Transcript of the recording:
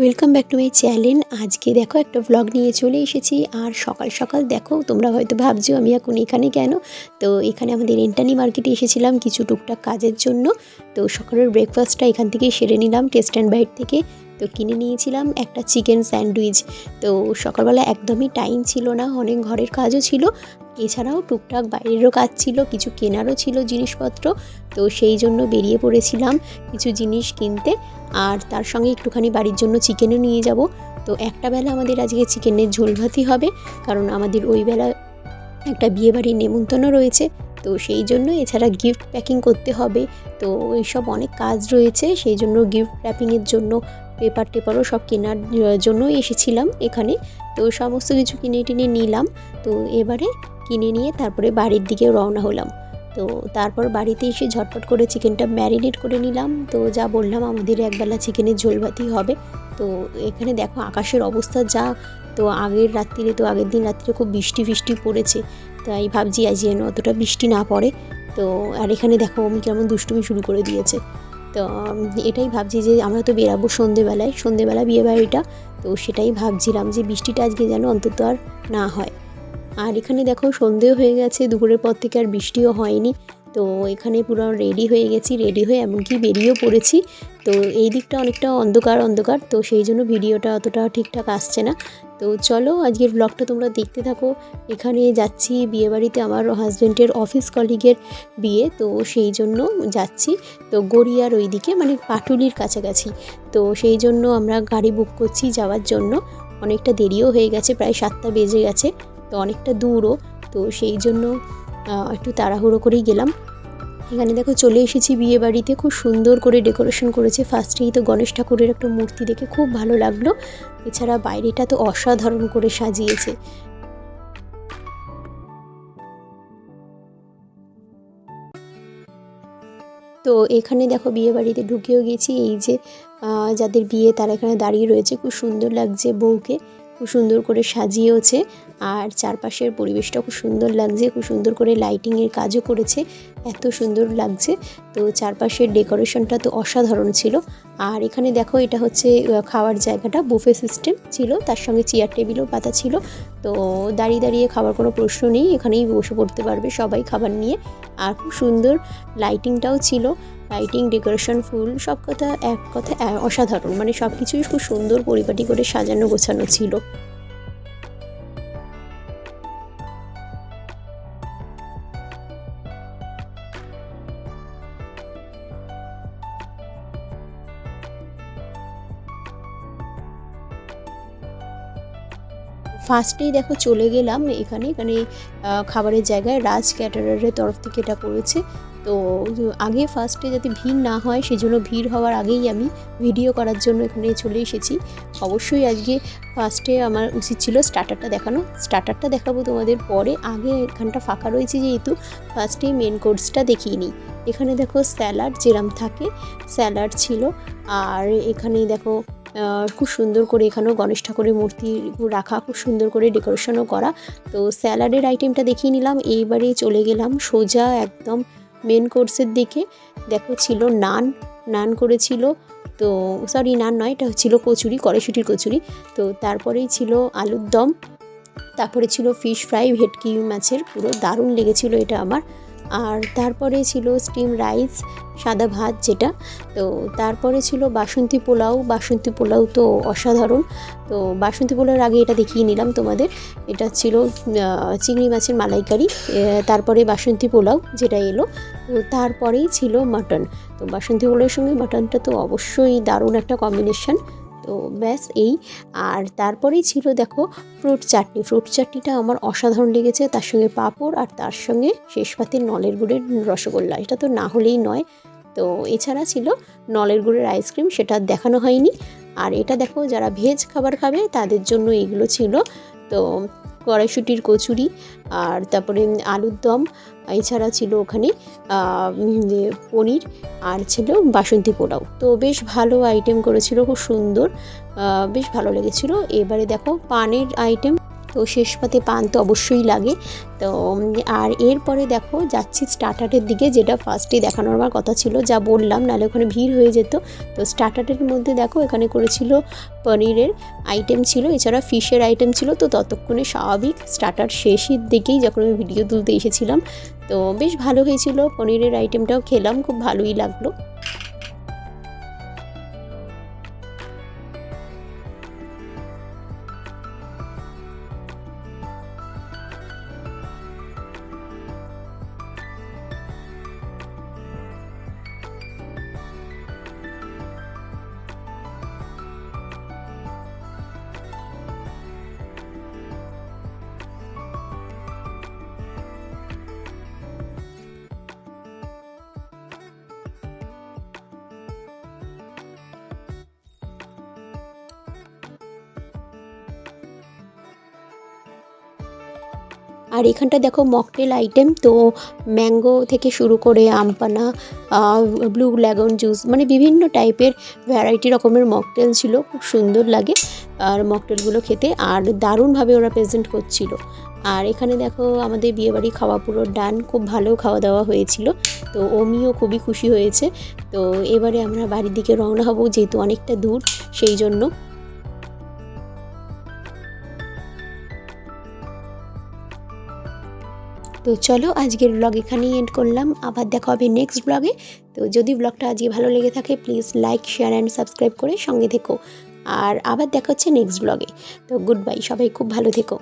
Welcome back to my channel আজকে দেখো একটা ব্লগ নিয়ে চলে এসেছি। আর সকাল সকাল দেখো, তোমরা হয়তো ভাবছ আমি এখন এখানে কেন? তো এখানে আমাদের এন্টানি মার্কেটে এসেছিলাম কিছু টুকটাক কাজের জন্য। তো সকালের ব্রেকফাস্টটা এখান থেকে সেরে নিলাম টেস্ট অ্যান্ড বাইট থেকে। তো কিনে নিয়েছিলাম একটা চিকেন স্যান্ডউইচ। তো সকালবেলা একদমই টাইম ছিল না, অনেক ঘরের কাজও ছিল। এছাড়াও টুকটাক বাইরেরও কাজ ছিল, কিছু কেনারও ছিল জিনিসপত্র। তো সেই জন্য বেরিয়ে পড়েছিলাম কিছু জিনিস কিনতে। আর তার সঙ্গে একটুখানি বাড়ির জন্য চিকেনও নিয়ে যাব। তো একটা বেলা আমাদের আজকে চিকেনের ঝোল ভাতই হবে, কারণ আমাদের ওই বেলা একটা বিয়েবাড়ির নেমন্তন্ন রয়েছে। তো সেই জন্য এছাড়া গিফট প্যাকিং করতে হবে। তো এইসব অনেক কাজ রয়েছে, সেই জন্য গিফট র্যাপিংয়ের জন্য পেপার টেপারও সব কেনার জন্যই এসেছিলাম এখানে। তো সমস্ত কিছু কিনে টিনে নিলাম। তো এবারে কিনে নিয়ে তারপরে বাড়ির দিকে রওনা হলাম। তো তারপর বাড়িতে এসে ঝটপট করে চিকেনটা ম্যারিনেট করে নিলাম। তো যা বললাম, আমাদের একবেলা চিকেনের ঝোল ভাতই হবে। তো এখানে দেখো আকাশের অবস্থা যা। তো আগের রাত্রিরে তো আগের দিন রাত্রিরে খুব বৃষ্টি ফিষ্টি পড়েছে। তাই ভাবছি আজ যেন অতটা বৃষ্টি না পড়ে। তো আর এখানে দেখো, আমি কেমন দুষ্টুমি শুরু করে দিয়েছে। তো এটাই ভাবছি যে আমরা তো বেরাবো সন্ধেবেলায়, সন্ধেবেলা বিয়ে বাড়িটা তো সেটাই ভাবছিলাম যে বৃষ্টিটা আজকে যেন অন্তত আর না হয়। আর এখানে দেখো সন্ধেও হয়ে গেছে, দুপুরের পর থেকে আর বৃষ্টিও হয়নি। তো এখানে পুরো রেডি হয়ে গেছি রেডি হয়ে এমনকি বেরিয়েও পড়েছি। তো এই দিকটা অনেকটা অন্ধকার অন্ধকার। তো সেই জন্য ভিডিওটা অতটা ঠিকঠাক আসছে না। তো চলো আজকের ব্লগটা তোমরা দেখতে থাকো। এখানে যাচ্ছি বিয়েবাড়িতে আমার হাজব্যান্ডের অফিস কলিগের বিয়ে, তো সেই জন্য যাচ্ছি। তো গড়িয়ার ওই দিকে মানে পাটুলির কাছাকাছি। তো সেই জন্য আমরা গাড়ি বুক করছি যাওয়ার জন্য। অনেকটা দেরিও হয়ে গেছে, প্রায় সাতটা বেজে গেছে, তো অনেকটা দূরও। তো সেই জন্য একটু তাড়াহুড়ো করেই গেলাম। এখানে দেখো চলে এসেছি বিয়ে বাড়িতে। খুব সুন্দর করে ডেকোরেশন করেছে। ফার্স্টেই তো গণেশ ঠাকুরের একটা মূর্তি দেখে খুব ভালো লাগল। এছাড়া বাইরেটা তো অসাধারণ করে সাজিয়েছে। তো এখানে দেখো বিয়ে বাড়িতে ঢুকেও গেছি। এই যে যাদের বিয়ে তারা এখানে দাঁড়িয়ে রয়েছে। খুব সুন্দর লাগছে বউকে। খুব সুন্দর করে সাজিয়েওছে আর চারপাশের পরিবেশটা খুব সুন্দর লাগছে, খুব সুন্দর করে লাইটিংয়ের কাজও করেছে, এত সুন্দর লাগছে। তো চারপাশের ডেকোরেশনটা তো অসাধারণ ছিল। আর এখানে দেখো এটা হচ্ছে খাওয়ার জায়গাটা বুফে সিস্টেম ছিল, তার সঙ্গে চেয়ার টেবিলও পাতা ছিল। তো দাঁড়িয়ে দাঁড়িয়ে খাবার কোনো প্রশ্ন নেই, এখানেই বসে পড়তে পারবে সবাই খাবার নিয়ে। আর খুব সুন্দর লাইটিংটাও ছিল। লাইটিং ডেকোরেশন ফুল, সব কথা এক কথা অসাধারণ। মানে সব কিছুই খুব সুন্দর পরিপাটি করে সাজানো, গোছানো ছিল। ফার্স্টেই দেখো চলে গেলাম এখানে। এখানে খাবারের জায়গায় রাজ ক্যাটারারের তরফ থেকে এটা করেছে। তো আগে ফার্স্টে যাতে ভিড় না হয়, সেজন্য ভিড় হওয়ার আগেই আমি ভিডিও করার জন্য এখানে চলে এসেছি। অবশ্যই আজকে ফার্স্টে আমার উচিত ছিল স্টার্টারটা দেখানো। স্টার্টারটা দেখাবো তোমাদের পরে। আগে এখানটা ফাঁকা রয়েছে যেহেতু ফার্স্টে মেন কোর্সটা দেখিয়ে নিই। এখানে দেখো স্যালাড যেরাম থাকে স্যালাড ছিল। আর এখানে দেখো খুব সুন্দর করে এখানেও গণেশ ঠাকুরের মূর্তি রাখা, খুব সুন্দর করে ডেকোরেশনও করা। তো স্যালাডের আইটেমটা দেখিয়ে নিলাম। এইবারে চলে গেলাম সোজা একদম মেন কোর্সের দিকে। দেখো ছিল নান নান করেছিল। তো সরি নান নয়, এটা ছিল কচুরি, কড়াইশুটির কচুরি। তো, তারপরেই ছিল আলুর দম। তারপরে ছিল ফিশ ফ্রাই ভেটকি মাছের। পুরো দারুণ লেগেছিল এটা আমার। আর তারপরে ছিল স্টিম রাইস সাদা ভাত যেটা। তো তারপরে ছিল বাসন্তী পোলাও। বাসন্তী পোলাও তো অসাধারণ। তো বাসন্তী পোলাওর আগে এটা দেখিয়ে নিলাম তোমাদের। এটা ছিল চিংড়ি মাছের মালাইকারি। তারপরে বাসন্তী পোলাও যেটা এলো। তো তারপরেই ছিল মাটন তো বাসন্তী পোলাওয়ের সঙ্গে মাটনটা তো অবশ্যই দারুণ একটা কম্বিনেশন তো ব্যাস এই। আর তারপরেই ছিল দেখো ফ্রুট চাটনি। ফ্রুট চাটনিটা আমার অসাধারণ লেগেছে, তার সঙ্গে পাঁপড় আর তার সঙ্গে শেষ পাতে নলের গুড়ের রসগোল্লা। এটা তো না হলেই নয়। তো এছাড়া ছিল নলের গুড়ের আইসক্রিম সেটা দেখানো হয়নি। আর এটা দেখো যারা ভেজ খাবার খাবে, তাদের জন্য এগুলো ছিল। তো কড়াইশুটির কচুরি আর তারপরে আলুর দম, এছাড়া ছিল ওখানে পনির আর ছিল বাসন্তী পোলাও। তো বেশ ভালো আইটেম করেছিল, খুব সুন্দর বেশ ভালো লেগেছিল। এবারে দেখো, পানের আইটেম তো শেষ পাতে পান তো অবশ্যই লাগে। তো, আর এরপরে দেখো, যাচ্ছি স্টার্টারের দিকে, যেটা ফার্স্টে দেখানোর আমার কথা ছিল, যা বললাম, নাহলে ওখানে ভিড় হয়ে যেত। তো স্টার্টারের মধ্যে দেখো, এখানে করেছিল পনিরের আইটেম ছিল, এছাড়া ফিশের আইটেম ছিল, তো ততক্ষণে স্বাভাবিক স্টার্টার শেষের দিকেই যখন আমি ভিডিও তুলতে এসেছিলাম, তো বেশ ভালো হয়েছিল। পনিরের আইটেমটাও খেলাম, খুব ভালোই লাগল। আর এখানটা দেখো মকটেল আইটেম, তো ম্যাঙ্গো থেকে শুরু করে আমপানা ব্লু ল্যাগন জুস মানে বিভিন্ন টাইপের ভ্যারাইটি রকমের মকটেল ছিল, খুব সুন্দর লাগে আর মকটেলগুলো খেতে, আর দারুণভাবে ওরা প্রেজেন্ট করছিল। আর এখানে দেখো আমাদের বিয়েবাড়ি খাওয়া পুরো ডান খুব ভালো খাওয়া দাওয়া হয়েছিল, তো ওমিও খুবই খুশি হয়েছে। তো এবারে আমরা বাড়ির দিকে রওনা হব, যেহেতু অনেকটা দূর, সেই জন্য তো চলো আজকের ব্লগ এখানেই এন্ড করলাম। আবার দেখা হবে নেক্সট ব্লগে তো যদি ব্লগটা আজকে ভালো লেগে থাকে please like share and subscribe করে সঙ্গে থেকো। আর আবার দেখা হচ্ছে নেক্সট ব্লগে তো গুড বাই সবাই খুব ভালো থেকো।